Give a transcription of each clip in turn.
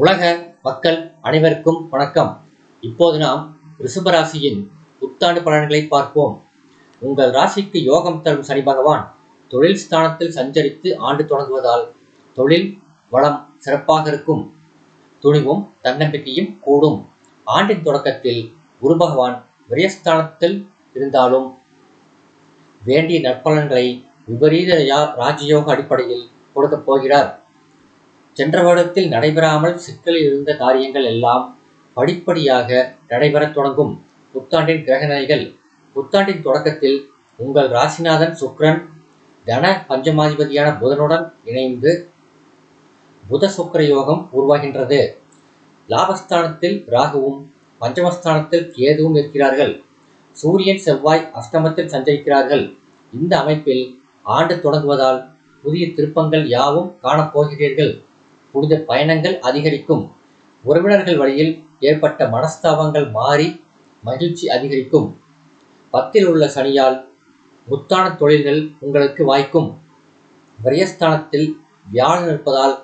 உலக மக்கள் அனைவருக்கும் வணக்கம். இப்போது நாம் ரிஷபராசியின் புத்தாண்டு பலன்களை பார்ப்போம். உங்கள் ராசிக்கு யோகம் தரும் சனி பகவான் தொழில் ஸ்தானத்தில் சஞ்சரித்து ஆண்டு தொடங்குவதால் தொழில் வளம் சிறப்பாக இருக்கும். துணிவும் தன்னம்பிக்கையும் கூடும். ஆண்டின் தொடக்கத்தில் குரு பகவான் விரயஸ்தானத்தில் இருந்தாலும் வேண்டிய நற்பலன்களை விபரீத ராஜயோக அடிப்படையில் கொடுக்கப் போகிறார். சென்ற வருடத்தில் நடைபெறாமல் சிக்கலில் இருந்த காரியங்கள் எல்லாம் படிப்படியாக நடைபெறத் தொடங்கும். புத்தாண்டின் கிரகநிலைகள் புத்தாண்டின் தொடக்கத்தில் உங்கள் ராசிநாதன் சுக்ரன் தன பஞ்சமாதிபதியான புதனுடன் இணைந்து புத சுக்கர யோகம் உருவாகின்றது. லாபஸ்தானத்தில் ராகுவும் பஞ்சமஸ்தானத்தில் கேதுவும் இருக்கிறார்கள். சூரியன் செவ்வாய் அஷ்டமத்தில் சஞ்சரிக்கிறார்கள். இந்த அமைப்பில் ஆண்டு தொடங்குவதால் புதிய திருப்பங்கள் யாவும் காணப்போகிறீர்கள். புனித பயணங்கள் அதிகரிக்கும். உறவினர்கள் வழியில் ஏற்பட்ட மனஸ்தாபங்கள் மாறி மகிழ்ச்சி அதிகரிக்கும். பத்தில் உள்ள சனியால் முத்தான தொழில்கள் உங்களுக்கு வாய்க்கும். விரயஸ்தானத்தில் வியாழன் இருப்பதால்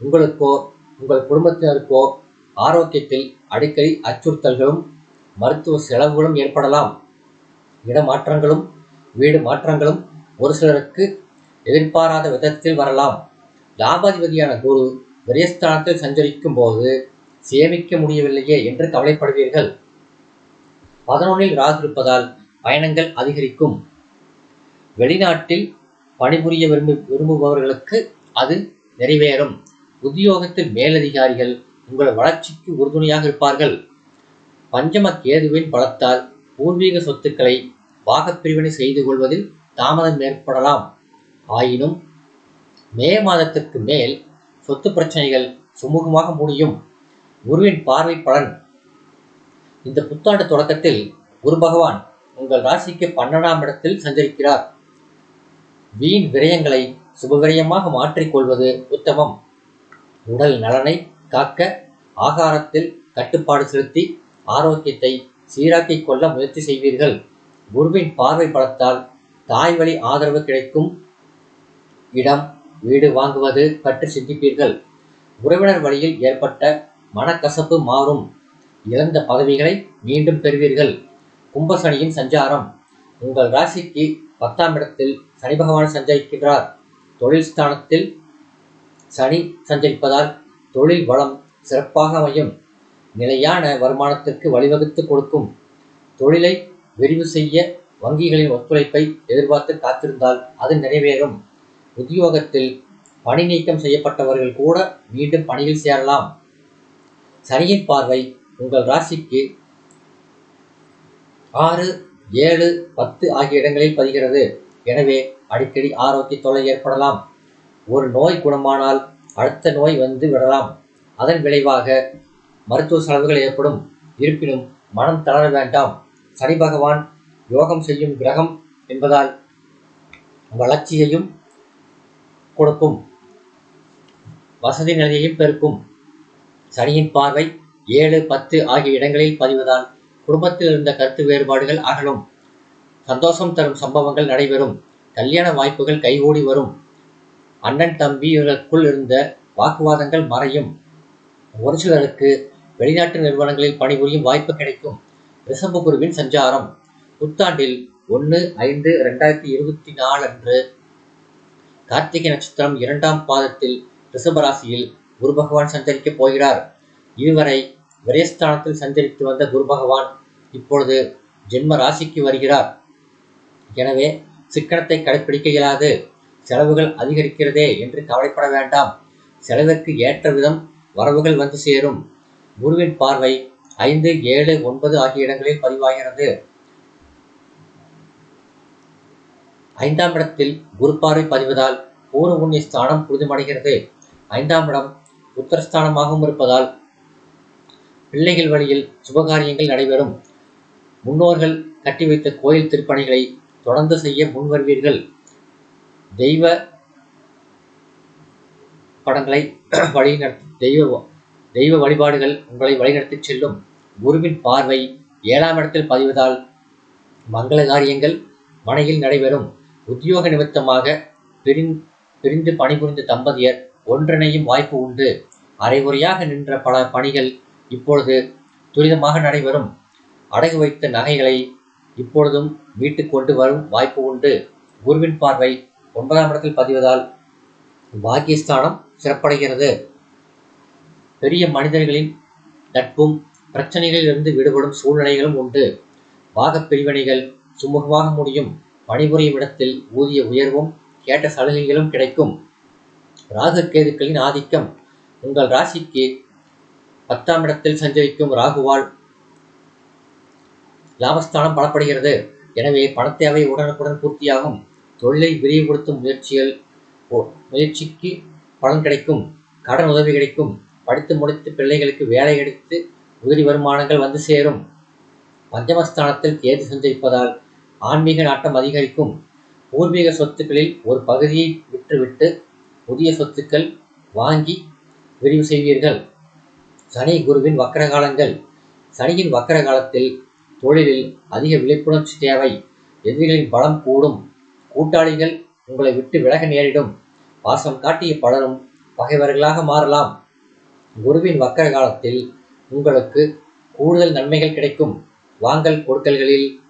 உங்களுக்கோ உங்கள் குடும்பத்தினருக்கோ ஆரோக்கியத்தில் அடிக்கடி அச்சுறுத்தல்களும் மருத்துவ செலவுகளும் ஏற்படலாம். இடமாற்றங்களும் வீடு மாற்றங்களும் ஒரு சிலருக்கு எதிர்பாராத விதத்தில் வரலாம். லாபாதிபதியான குரு விரயஸ்தானத்தில் சஞ்சரிக்கும் போது சேமிக்க முடியவில்லையே என்று கவலைப்படுவீர்கள். பதினொன்னில் ராகு இருப்பதால் பயணங்கள் அதிகரிக்கும். வெளிநாட்டில் பணிபுரிய விரும்பு விரும்புபவர்களுக்கு அது நிறைவேறும். உத்தியோகத்தில் மேலதிகாரிகள் உங்கள் வளர்ச்சிக்கு உறுதுணையாக இருப்பார்கள். பஞ்சம கேதுவின் பலத்தால் பூர்வீக சொத்துக்களை பாகப்பிரிவினை செய்து கொள்வதில் தாமதம் ஏற்படலாம். ஆயினும் மே மாதத்திற்கு மேல் சொத்து பிரச்சனைகள் சுமூகமாக முடியும் குருவின் பார்வை பலன். இந்த புத்தாண்டு தொடக்கத்தில் குரு பகவான் உங்கள் ராசிக்கு பன்னெண்டாம் இடத்தில் சஞ்சரிக்கிறார். வீண் விரயங்களை சுபவிரயமாக மாற்றிக்கொள்வது உத்தமம். உடல் நலனை காக்க ஆகாரத்தில் கட்டுப்பாடு செலுத்தி ஆரோக்கியத்தை சீராக்கிக் கொள்ள முயற்சி செய்வீர்கள். குருவின் பார்வை பலத்தால் தாய் வழி ஆதரவு கிடைக்கும் இடம் வீடு வாங்குவது பற்றி சிந்திப்பீர்கள். உறவினர் வழியில் ஏற்பட்ட மனக்கசப்பு மாறும். இழந்த பதவிகளை மீண்டும் பெறுவீர்கள். கும்பசனியின் சஞ்சாரம். உங்கள் ராசிக்கு பத்தாம் இடத்தில் சனி பகவான் சஞ்சரிக்கின்றார். தொழில் ஸ்தானத்தில் சனி சஞ்சரிப்பதால் தொழில் வளம் சிறப்பாக அமையும். நிலையான வருமானத்திற்கு வழிவகுத்து கொடுக்கும். தொழிலை விரிவு செய்ய வங்கிகளின் ஒத்துழைப்பை எதிர்பார்த்து காத்திருந்தால் அது நிறைவேறும். உத்தியோகத்தில் பணி நீக்கம் செய்யப்பட்டவர்கள் கூட மீண்டும் பணியில் சேரலாம். சனியின் பார்வை உங்கள் ராசிக்கு ஆறு ஏழு பத்து ஆகிய இடங்களில் பதிகிறது. எனவே அடிக்கடி ஆரோக்கிய தொல்லை ஏற்படலாம். ஒரு நோய் குணமானால் அடுத்த நோய் வந்து விடலாம். அதன் விளைவாக மருத்துவ செலவுகள் ஏற்படும். இருப்பினும் மனம் தளர வேண்டாம். சனி பகவான் யோகம் செய்யும் கிரகம் என்பதால் வளர்ச்சியையும் கொடுக்கும். வசதி நிலையையும் பெருக்கும். சனியின் பார்வை ஏழு பத்து ஆகிய இடங்களில் பதிவதால் குடும்பத்தில் இருந்த கருத்து வேறுபாடுகள் அகலும். சந்தோஷம் தரும் சம்பவங்கள் நடைபெறும். கல்யாண வாய்ப்புகள் கைகூடி வரும். அண்ணன் தம்பிகளுக்குள் இருந்த வாக்குவாதங்கள் மறையும். ஒரு சிலருக்கு வெளிநாட்டு நிறுவனங்களில் பணிபுரியும் வாய்ப்பு கிடைக்கும். ரிஷப குருவின் சஞ்சாரம். புத்தாண்டில் ஒன்று ஐந்து ரெண்டாயிரத்தி இருபத்தி நாலு அன்று கார்த்திகை நட்சத்திரம் இரண்டாம் பாதத்தில் ரிஷபராசியில் குரு பகவான் சஞ்சரிக்கப் போகிறார். இதுவரை விரயஸ்தானத்தில் சஞ்சரித்து வந்த குரு பகவான் இப்பொழுது ஜென்ம ராசிக்கு வருகிறார். எனவே சிக்கனத்தை கடைப்பிடிக்க இயலாது. செலவுகள் அதிகரிக்கிறதே என்று கவலைப்பட வேண்டாம். செலவிற்கு ஏற்ற விதம் வரவுகள் வந்து சேரும். குருவின் பார்வை ஐந்து ஏழு ஒன்பது ஆகிய இடங்களில் பதிவாகிறது. ஐந்தாம் இடத்தில் குரு பார்வை பதிவதால் பூர்வ புண்ணிய ஸ்தானம் புரிதமடைகிறது ஐந்தாம் இடம் உத்தரஸ்தானமாகவும் இருப்பதால் பிள்ளைகள் வழியில் சுபகாரியங்கள் நடைபெறும். முன்னோர்கள் கட்டி வைத்த கோயில் திருப்பணிகளை தொடர்ந்து செய்ய முன்வருவீர்கள். தெய்வ படங்களை வழிநடத்தி தெய்வ தெய்வ வழிபாடுகள் உங்களை வழிநடத்திச் செல்லும். குருவின் பார்வை ஏழாம் இடத்தில் பதிவதால் மங்கள காரியங்கள் மனையில் நடைபெறும். உத்தியோக நிமித்தமாக பிரிந் பிரிந்து பணிபுரிந்த தம்பதியர் ஒன்றிணையும் வாய்ப்பு உண்டு. அரைகுறையாக நின்ற பல பணிகள் இப்பொழுது துரிதமாக நடைபெறும். அடகு வைத்த நகைகளை இப்பொழுதும் மீட்டுக் கொண்டு வரும் வாய்ப்பு உண்டு. குருவின் பார்வை ஒன்பதாம் இடத்தில் பதிவதால் பாக்கியஸ்தானம் சிறப்படைகிறது. பெரிய மனிதர்களின் நட்பும் பிரச்சனைகளிலிருந்து விடுபடும் சூழ்நிலைகளும் உண்டு. பாகப் பிரிவினைகள் சுமூகமாக முடியும். பணிபுரியும் இடத்தில் ஊதிய உயர்வும் கேட்ட சலுகைகளும் கிடைக்கும். ராகுகேதுக்களின் ஆதிக்கம். உங்கள் ராசிக்கு பத்தாம் இடத்தில் சஞ்சரிக்கும் ராகுவால் லாபஸ்தானம் பலப்படுகிறது. எனவே பணத்தேவை உடனுக்குடன் பூர்த்தியாகும். தொழிலை விரிவுபடுத்தும் முயற்சிகள் முயற்சிக்கு பலன் கிடைக்கும். கடன் உதவி கிடைக்கும். படித்து முடித்து பிள்ளைகளுக்கு வேலை கிடைத்து உதிரி வருமானங்கள் வந்து சேரும். பஞ்சமஸ்தானத்தில் கேது சஞ்சரிப்பதால் ஆன்மீக நாட்டம் அதிகரிக்கும். பூர்வீக சொத்துக்களில் ஒரு பகுதியை விற்றுவிட்டு புதிய சொத்துக்கள் வாங்கி விரிவு செய்வீர்கள். சனி குருவின் வக்கர காலங்கள் சனியின் வக்கர காலத்தில் தொழிலில் அதிக விழிப்புணர்ச்சி தேவை. எதிரிகளின் பலம் கூடும். கூட்டாளிகள் உங்களை விட்டு விலக நேரிடும். பாசம் காட்டிய பலரும் பகைவர்களாக மாறலாம். குருவின் வக்கர காலத்தில் உங்களுக்கு கூடுதல் நன்மைகள் கிடைக்கும். வாங்கல் கொடுக்கல்களில்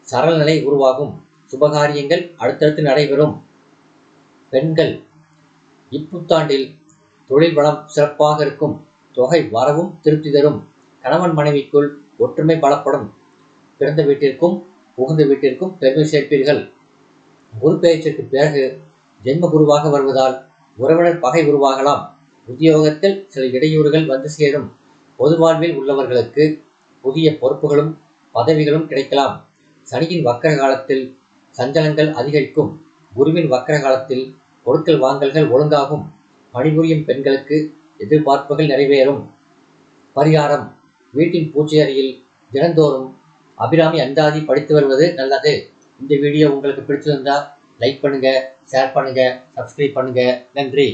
சரளநிலை உருவாகும். சுபகாரியங்கள் அடுத்தடுத்து நடைபெறும். பெண்கள் இப்புத்தாண்டில் தொழில் வளம் சிறப்பாக இருக்கும். தொகை வரவும் திருப்தி தரும். கணவன் மனைவிக்குள் ஒற்றுமை பலப்படும். பிறந்த வீட்டிற்கும் புகுந்த வீட்டிற்கும் பெருமை சேர்ப்பீர்கள். குரு பெயர்ச்சிக்கு பிறகு ஜென்ம குருவாக வருவதால் உறவினர் பகை உருவாகலாம். உத்தியோகத்தில் சில இடையூறுகள் வந்து சேரும். பொது வாழ்வில் உள்ளவர்களுக்கு புதிய பொறுப்புகளும் பதவிகளும் கிடைக்கலாம். சனியின் வக்கர காலத்தில் சஞ்சலங்கள் அதிகரிக்கும். குருவின் வக்கர காலத்தில் கொடுக்கல் வாங்கல்கள் ஒழுங்காகும். பணிபுரியும் பெண்களுக்கு எதிர்பார்ப்புகள் நிறைவேறும். பரிகாரம். வீட்டின் பூஜை அறையில் தினந்தோறும் அபிராமி அந்தாதி படித்து வருவது நல்லது. இந்த வீடியோ உங்களுக்கு பிடிச்சிருந்தா லைக் பண்ணுங்கள் ஷேர் பண்ணுங்கள் சப்ஸ்கிரைப் பண்ணுங்கள் நன்றி.